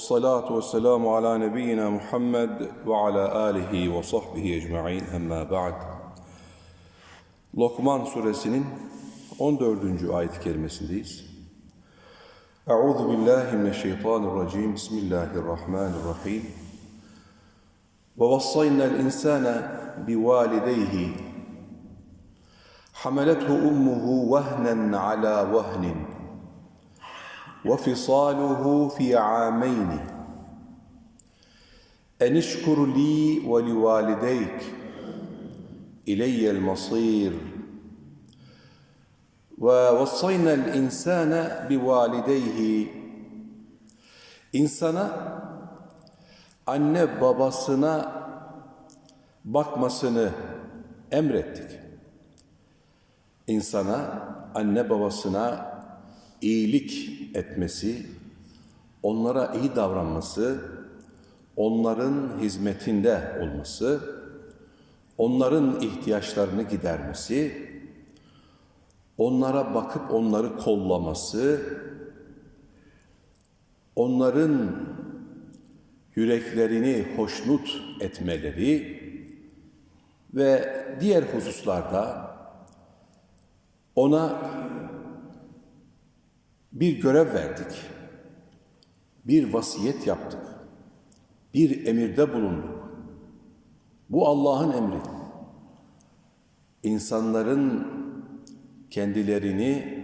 والصلاة والسلام على نبينا محمد وعلى آله وصحبه أجمعين أما بعد Lokman suresinin 14. ayet-i kerimesindeyiz. Euzu billahi mineşşeytanirracim. Bismillahirrahmanirrahim. Ve vassayna'l insane bivalideyhi حملته امه وهنا على وهن وفصاله في عامين ان اشكر لي ولوالديك الي المصير ووصينا الانسان بوالديه insana anne babasına bakmasını emrettik insana, anne babasına iyilik etmesi, onlara iyi davranması, onların hizmetinde olması, onların ihtiyaçlarını gidermesi, onlara bakıp onları kollaması, onların yüreklerini hoşnut etmeleri ve diğer hususlarda ona bir görev verdik. Bir vasiyet yaptık. Bir emirde bulunduk. Bu Allah'ın emri. İnsanların kendilerini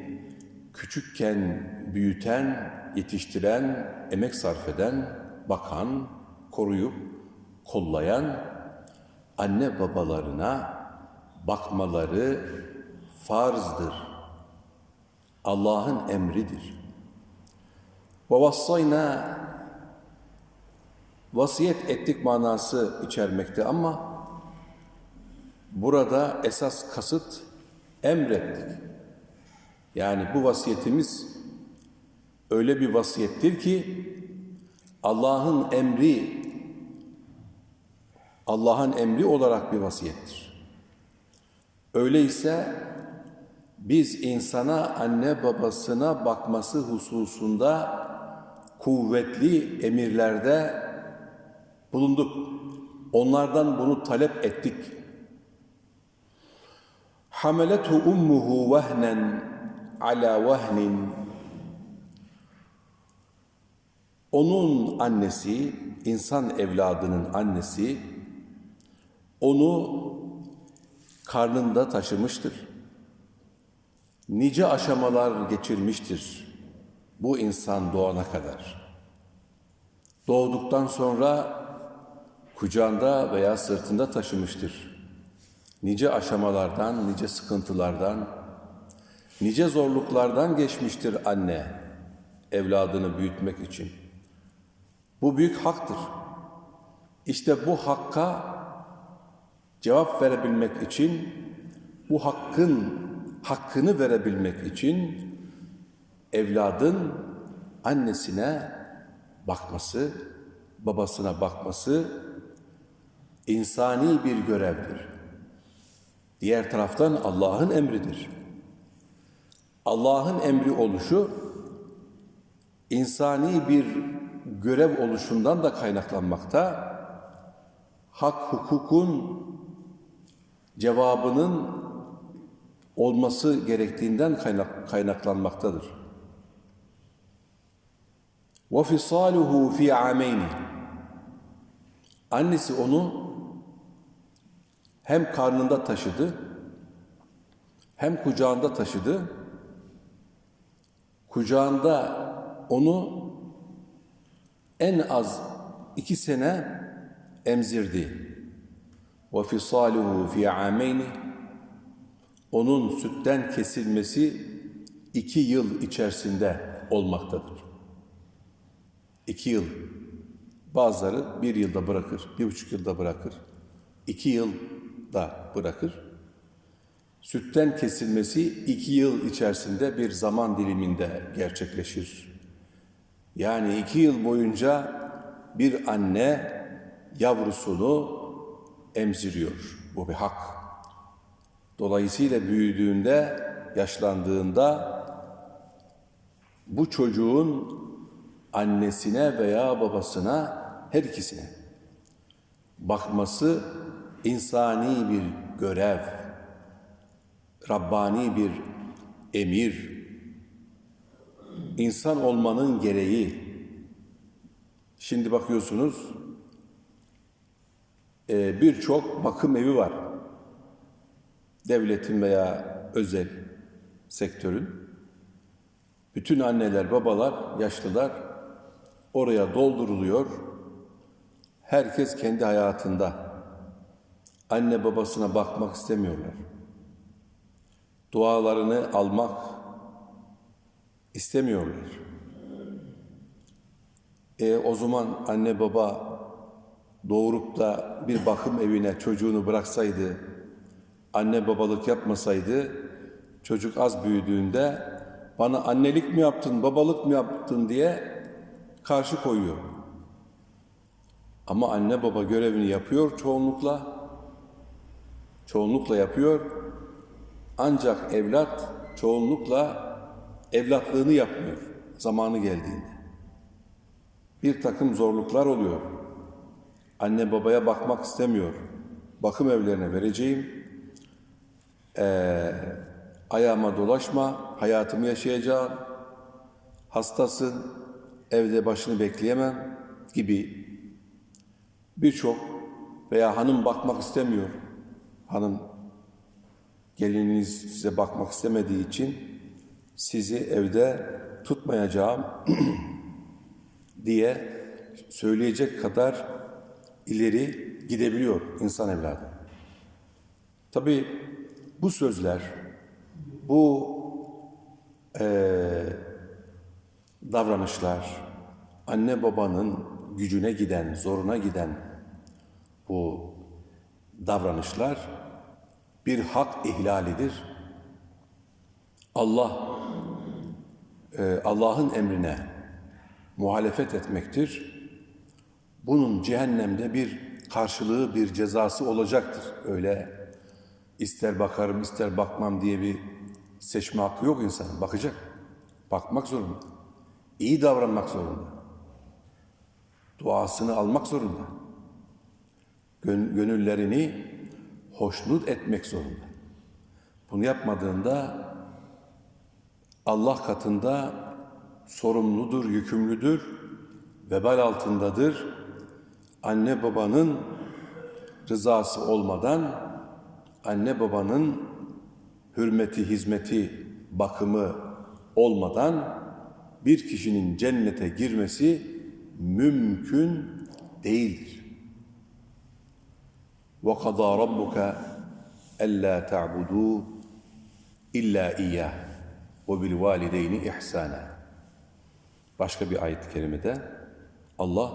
küçükken büyüten, yetiştiren, emek sarf eden, bakan, koruyup kollayan anne babalarına bakmaları farzdır. Allah'ın emridir. Vassayna vasiyet ettik manası içermekte ama burada esas kasıt emrettik. Yani bu vasiyetimiz öyle bir vasiyettir ki Allah'ın emri Allah'ın emri olarak bir vasiyettir. Öyleyse biz insana anne babasına bakması hususunda kuvvetli emirlerde bulunduk. Onlardan bunu talep ettik. Hameletu ummuhu vehnen ala vehnin onun annesi, insan evladının annesi onu karnında taşımıştır nice aşamalar geçirmiştir bu insan doğana kadar. Doğduktan sonra kucağında veya sırtında taşımıştır. Nice aşamalardan, nice sıkıntılardan, nice zorluklardan geçmiştir anne evladını büyütmek için. Bu büyük haktır. İşte bu hakka cevap verebilmek için bu hakkın hakkını verebilmek için evladın annesine bakması, babasına bakması insani bir görevdir. Diğer taraftan Allah'ın emridir. Allah'ın emri oluşu insani bir görev oluşundan da kaynaklanmakta. Hak hukukun cevabının olması gerektiğinden kaynak, kaynaklanmaktadır. وَفِصَالُهُ فِي عَامَيْنِ Annesi onu hem karnında taşıdı, hem kucağında taşıdı. Kucağında onu en az iki sene emzirdi. وَفِصَالُهُ فِي عَامَيْنِ onun sütten kesilmesi iki yıl içerisinde olmaktadır. İki yıl. Bazıları bir yılda bırakır, bir buçuk yılda bırakır. İki yıl yılda bırakır. Sütten kesilmesi iki yıl içerisinde bir zaman diliminde gerçekleşir. Yani iki yıl boyunca bir anne yavrusunu emziriyor. Bu bir hak. Dolayısıyla büyüdüğünde, yaşlandığında bu çocuğun annesine veya babasına her ikisine bakması insani bir görev, Rabbani bir emir, insan olmanın gereği. Şimdi bakıyorsunuz e, birçok bakım evi var. Devletin veya özel sektörün. Bütün anneler, babalar, yaşlılar oraya dolduruluyor. Herkes kendi hayatında. Anne babasına bakmak istemiyorlar. Dualarını almak istemiyorlar. E, o zaman anne baba doğurup da bir bakım evine çocuğunu bıraksaydı, anne babalık yapmasaydı, çocuk az büyüdüğünde bana annelik mi yaptın, babalık mı yaptın diye karşı koyuyor. Ama anne baba görevini yapıyor çoğunlukla. Çoğunlukla yapıyor. Ancak evlat çoğunlukla evlatlığını yapmıyor zamanı geldiğinde. Bir takım zorluklar oluyor. Anne babaya bakmak istemiyor. Bakım evlerine vereceğim. Ee, ayağıma dolaşma, hayatımı yaşayacağım. Hastasın, evde başını bekleyemem gibi birçok veya hanım bakmak istemiyor. Hanım gelininiz size bakmak istemediği için sizi evde tutmayacağım diye söyleyecek kadar ileri gidebiliyor insan evladı. Tabii bu sözler, bu eee, davranışlar, anne babanın gücüne giden, zoruna giden bu davranışlar bir hak ihlalidir. Allah e, Allah'ın emrine muhalefet etmektir. Bunun cehennemde bir karşılığı, bir cezası olacaktır. Öyle ister bakarım, ister bakmam diye bir seçme hakkı yok insanın. Bakacak. Bakmak zorunda. İyi davranmak zorunda. Duasını almak zorunda. Gön- gönüllerini hoşnut etmek zorunda. Bunu yapmadığında Allah katında sorumludur, yükümlüdür, vebal altındadır. Anne babanın rızası olmadan, anne babanın hürmeti, hizmeti, bakımı olmadan bir kişinin cennete girmesi mümkün değildir. وَقَضَى رَبُّكَ أَلَّا تَعْبُدُوا إِلَّا إِيَّهِ وَبِالْوَالِدَيْنِ إِحْسَانًا Başka bir ayet-i kerimede Allah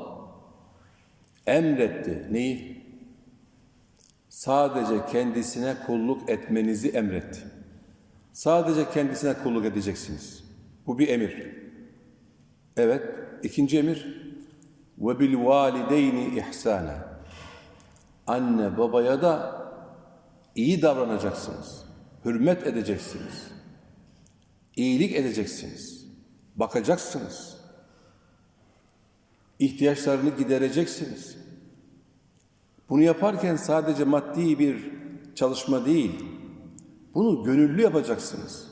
emretti. Neyi? Sadece kendisine kulluk etmenizi emretti. Sadece kendisine kulluk edeceksiniz. Bu bir emir. Evet, ikinci emir ve bil valideyni ihsana. Anne babaya da iyi davranacaksınız. Hürmet edeceksiniz. İyilik edeceksiniz. Bakacaksınız. İhtiyaçlarını gidereceksiniz. Bunu yaparken sadece maddi bir çalışma değil, bunu gönüllü yapacaksınız.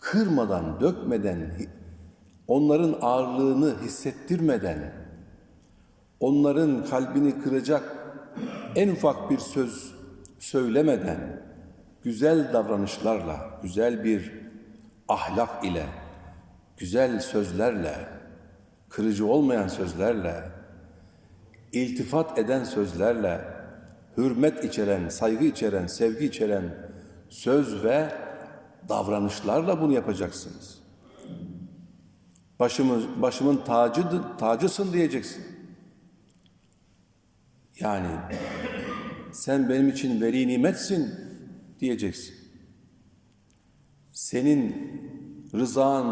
Kırmadan, dökmeden, onların ağırlığını hissettirmeden, onların kalbini kıracak en ufak bir söz söylemeden, güzel davranışlarla, güzel bir ahlak ile, güzel sözlerle, kırıcı olmayan sözlerle, iltifat eden sözlerle, hürmet içeren, saygı içeren, sevgi içeren söz ve davranışlarla bunu yapacaksınız. Başımın, başımın tacı, tacısın diyeceksin. Yani sen benim için veli nimetsin diyeceksin. Senin rızan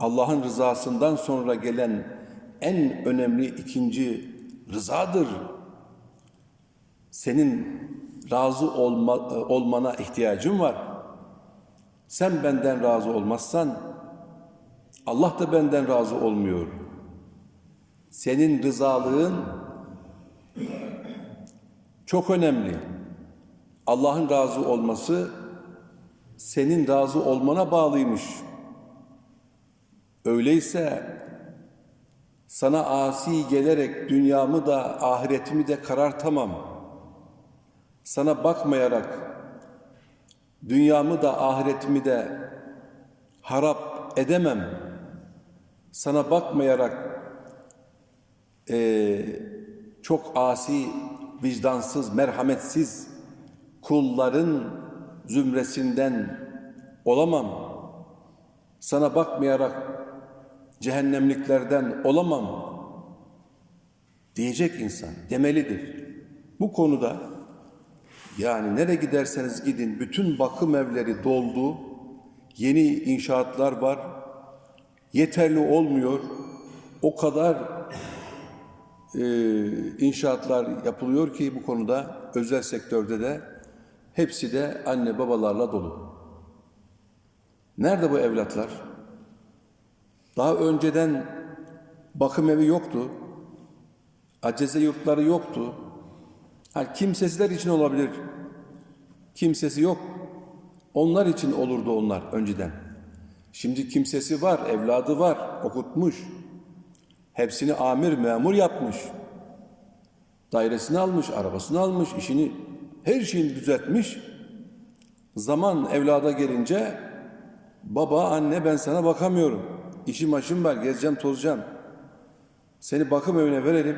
Allah'ın rızasından sonra gelen en önemli ikinci rızadır. Senin razı olma, olmana ihtiyacım var. Sen benden razı olmazsan Allah da benden razı olmuyor. Senin rızalığın çok önemli. Allah'ın razı olması senin razı olmana bağlıymış. Öyleyse sana asi gelerek dünyamı da ahiretimi de karartamam. Sana bakmayarak dünyamı da ahiretimi de harap edemem. Sana bakmayarak eee, çok asi, vicdansız, merhametsiz kulların zümresinden olamam. Sana bakmayarak cehennemliklerden olamam diyecek insan, demelidir. Bu konuda yani nereye giderseniz gidin bütün bakım evleri doldu, yeni inşaatlar var, yeterli olmuyor. O kadar e, inşaatlar yapılıyor ki bu konuda özel sektörde de hepsi de anne babalarla dolu. Nerede bu evlatlar? Daha önceden bakım evi yoktu. Acize yurtları yoktu. Ha, kimsesizler için olabilir. Kimsesi yok. Onlar için olurdu onlar önceden. Şimdi kimsesi var, evladı var, okutmuş. Hepsini amir, memur yapmış. Dairesini almış, arabasını almış, işini, her şeyini düzeltmiş. Zaman evlada gelince baba, anne ben sana bakamıyorum. İşim aşım var, gezeceğim, tozacağım. Seni bakım evine verelim.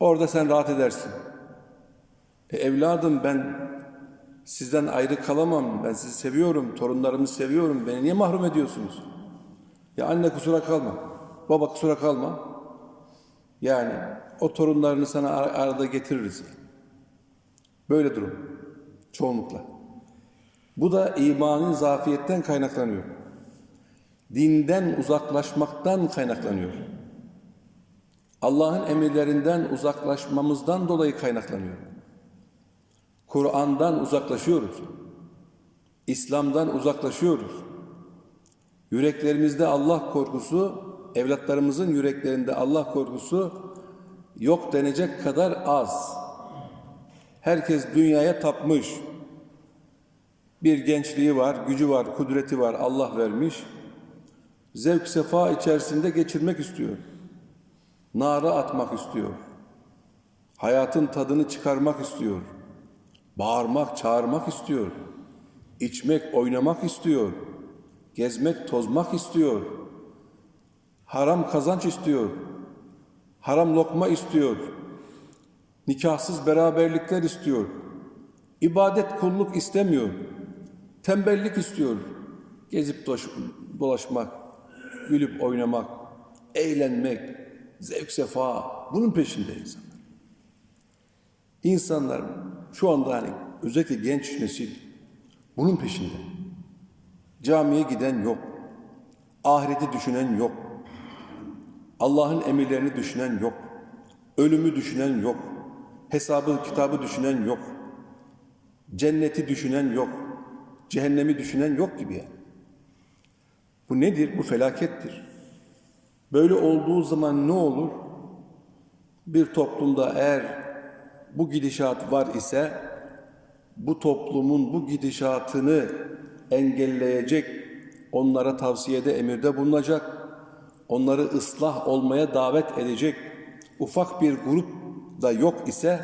Orada sen rahat edersin. E, evladım ben sizden ayrı kalamam. Ben sizi seviyorum, torunlarımı seviyorum. Beni niye mahrum ediyorsunuz? Ya anne kusura kalma. Baba kusura kalma. Yani o torunlarını sana ar- arada getiririz. Böyle durum. Çoğunlukla. Bu da imanın zafiyetten kaynaklanıyor. Dinden uzaklaşmaktan kaynaklanıyor. Allah'ın emirlerinden uzaklaşmamızdan dolayı kaynaklanıyor. Kur'an'dan uzaklaşıyoruz. İslam'dan uzaklaşıyoruz. Yüreklerimizde Allah korkusu, evlatlarımızın yüreklerinde Allah korkusu yok denecek kadar az. Herkes dünyaya tapmış. Bir gençliği var, gücü var, kudreti var, Allah vermiş. Zevk sefa içerisinde geçirmek istiyor. Nara atmak istiyor. Hayatın tadını çıkarmak istiyor. Bağırmak, çağırmak istiyor. İçmek, oynamak istiyor. Gezmek, tozmak istiyor. Haram kazanç istiyor. Haram lokma istiyor. Nikahsız beraberlikler istiyor. İbadet kulluk istemiyor. Tembellik istiyor. Gezip dolaşmak, gülüp oynamak, eğlenmek, zevk sefa bunun peşinde insanlar. İnsanlar şu anda hani özellikle genç nesil bunun peşinde. Camiye giden yok. Ahireti düşünen yok. Allah'ın emirlerini düşünen yok. Ölümü düşünen yok. Hesabı, kitabı düşünen yok. Cenneti düşünen yok. Cehennemi düşünen yok gibi yani. Bu nedir? Bu felakettir. Böyle olduğu zaman ne olur? Bir toplumda eğer bu gidişat var ise bu toplumun bu gidişatını engelleyecek, onlara tavsiyede, emirde bulunacak, onları ıslah olmaya davet edecek ufak bir grup da yok ise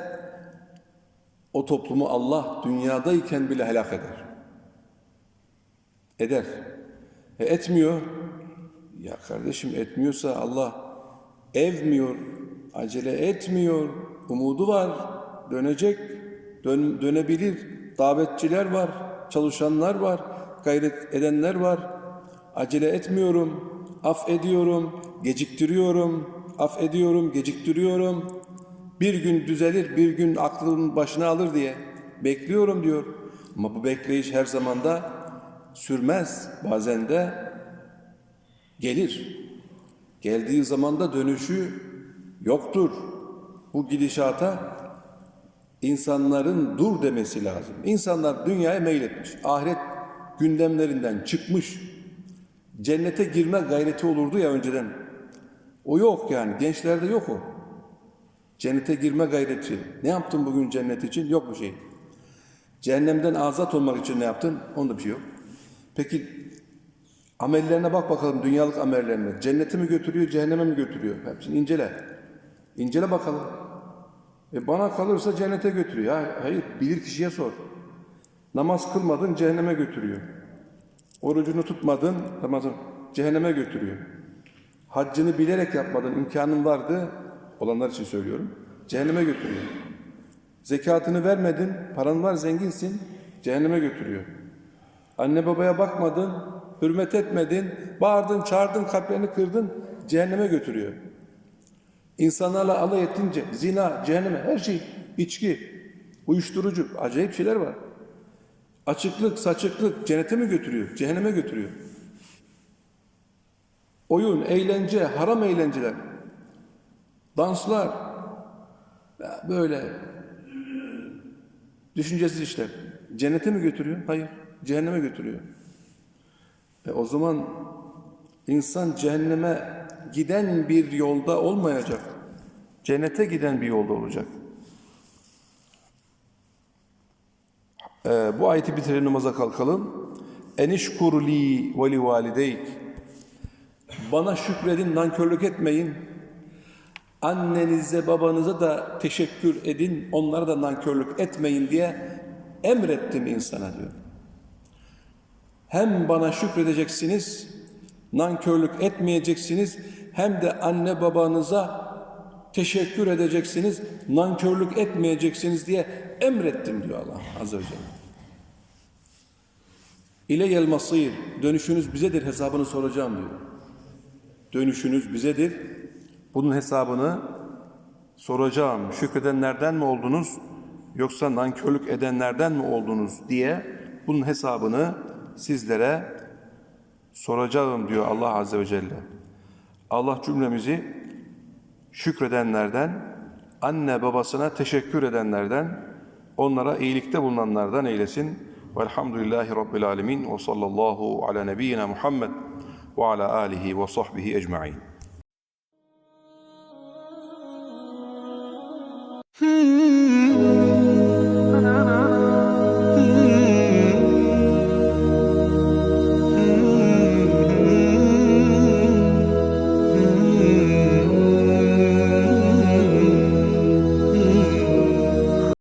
o toplumu Allah dünyadayken bile helak eder. Eder. E etmiyor. Ya kardeşim etmiyorsa Allah evmiyor, acele etmiyor, umudu var, dönecek, dön, dönebilir. Davetçiler var, çalışanlar var, gayret edenler var. Acele etmiyorum, af ediyorum, geciktiriyorum, af ediyorum, geciktiriyorum. Bir gün düzelir, bir gün aklının başına alır diye bekliyorum diyor. Ama bu bekleyiş her zaman da sürmez. Bazen de gelir. Geldiği zaman da dönüşü yoktur. Bu gidişata insanların dur demesi lazım. İnsanlar dünyaya meyletmiş. Ahiret gündemlerinden çıkmış. Cennete girme gayreti olurdu ya önceden. O yok yani. Gençlerde yok o. Cennete girme gayreti. Ne yaptın bugün cennet için? Yok bir şey. Cehennemden azat olmak için ne yaptın? Onda bir şey yok. Peki amellerine bak bakalım dünyalık amellerine. Cennete mi götürüyor, cehenneme mi götürüyor? Hepsini incele. İncele bakalım. E bana kalırsa cennete götürüyor. Ha, hayır, bilir kişiye sor. Namaz kılmadın, cehenneme götürüyor. Orucunu tutmadın, namazın cehenneme götürüyor. Haccını bilerek yapmadın, imkanın vardı, olanlar için söylüyorum, cehenneme götürüyor. Zekatını vermedin, paran var, zenginsin, cehenneme götürüyor. Anne babaya bakmadın, hürmet etmedin, bağırdın, çağırdın, kalplerini kırdın, cehenneme götürüyor. İnsanlarla alay ettince zina, cehenneme, her şey, içki, uyuşturucu, acayip şeyler var. Açıklık, saçıklık cennete mi götürüyor? Cehenneme götürüyor. Oyun, eğlence, haram eğlenceler, danslar, böyle düşüncesiz işler. Cennete mi götürüyor? Hayır, cehenneme götürüyor. E o zaman insan cehenneme giden bir yolda olmayacak. Cennete giden bir yolda olacak. Ee, bu ayeti bitirelim namaza kalkalım. Enişkur li ve li valideyk. Bana şükredin, nankörlük etmeyin. Annenize, babanıza da teşekkür edin, onlara da nankörlük etmeyin diye emrettim insana diyor. Hem bana şükredeceksiniz, nankörlük etmeyeceksiniz, hem de anne babanıza teşekkür edeceksiniz, nankörlük etmeyeceksiniz diye emrettim diyor Allah Azze ve Celle. İleyel masir, dönüşünüz bizedir, hesabını soracağım diyor. Dönüşünüz bizedir, bunun hesabını soracağım. Şükredenlerden mi oldunuz, yoksa nankörlük edenlerden mi oldunuz diye bunun hesabını sizlere soracağım diyor Allah Azze ve Celle. Allah cümlemizi şükredenlerden, anne babasına teşekkür edenlerden, onlara iyilikte bulunanlardan eylesin. Velhamdülillahi Rabbil Alemin ve sallallahu ala nebiyyina Muhammed ve ala alihi ve sahbihi ecma'in. Hmm.